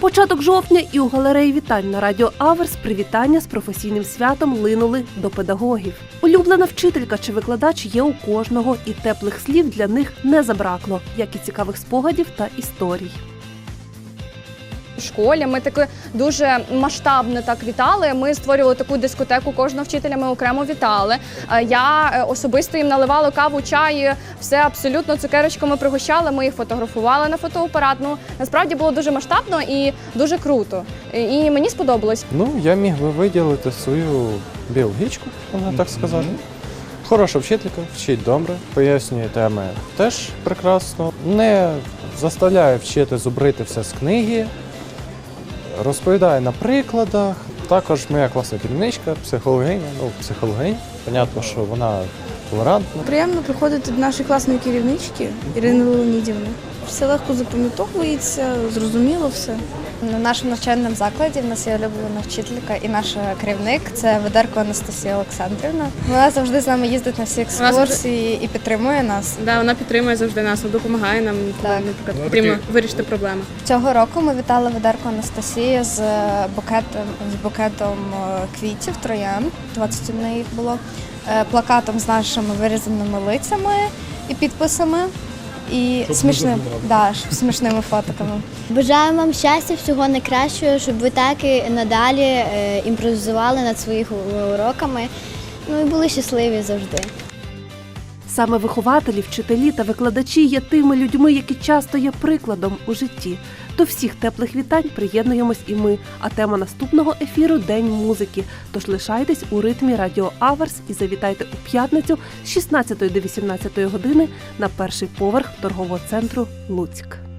Початок жовтня і у галереї вітань на радіо Аверс привітання з професійним святом линули до педагогів. Улюблена вчителька чи викладач є у кожного, і теплих слів для них не забракло, як і цікавих спогадів та історій. Школі ми таки дуже масштабно так вітали. Ми створювали таку дискотеку. Кожного вчителя ми окремо вітали. Е, Я е, особисто їм наливала каву, чай, все абсолютно цукерочками пригощали. Ми їх фотографували на фотоапарат. Ну насправді було дуже масштабно і дуже круто. І мені сподобалось. Ну, я міг би виділити свою біологічку, можна так сказати. Хороша вчителька, вчить добре, пояснює теми теж прекрасно. Не заставляє вчити зубрити все з книги, розповідає на прикладах. Також моя класна керівничка, психологиня, ну, психологиня. Понятно, що вона толерантна. Приємно приходити до нашої класної керівнички Ірини Леонідівни. Все легко запам'ятовується, зрозуміло все. На нашому навчальному закладі в нас є улюблена вчителька і наш керівник це Ведерко Анастасія Олександрівна. Вона завжди з нами їздить на всі екскурсії і підтримує нас. Да, вона підтримує завжди нас, допомагає нам, коли, Так. наприклад, потрібно вирішити проблеми. Цього року ми вітали Ведерко Анастасію з букетом з букетом е, квітів троян. 21 їх було е, плакатом з нашими вирізаними лицями і підписами. І смішним, да, смішними фотоками. Бажаю вам щастя, всього найкращого, щоб ви так і надалі е, імпровізували над своїми уроками. Ну і були щасливі завжди. Саме вихователі, вчителі та викладачі є тими людьми, які часто є прикладом у житті. До всіх теплих вітань приєднуємось і ми. А тема наступного ефіру День музики. Тож лишайтесь у ритмі Радіо Аверс і завітайте у п'ятницю з 16 до 18 години на перший поверх торгового центру Луцьк.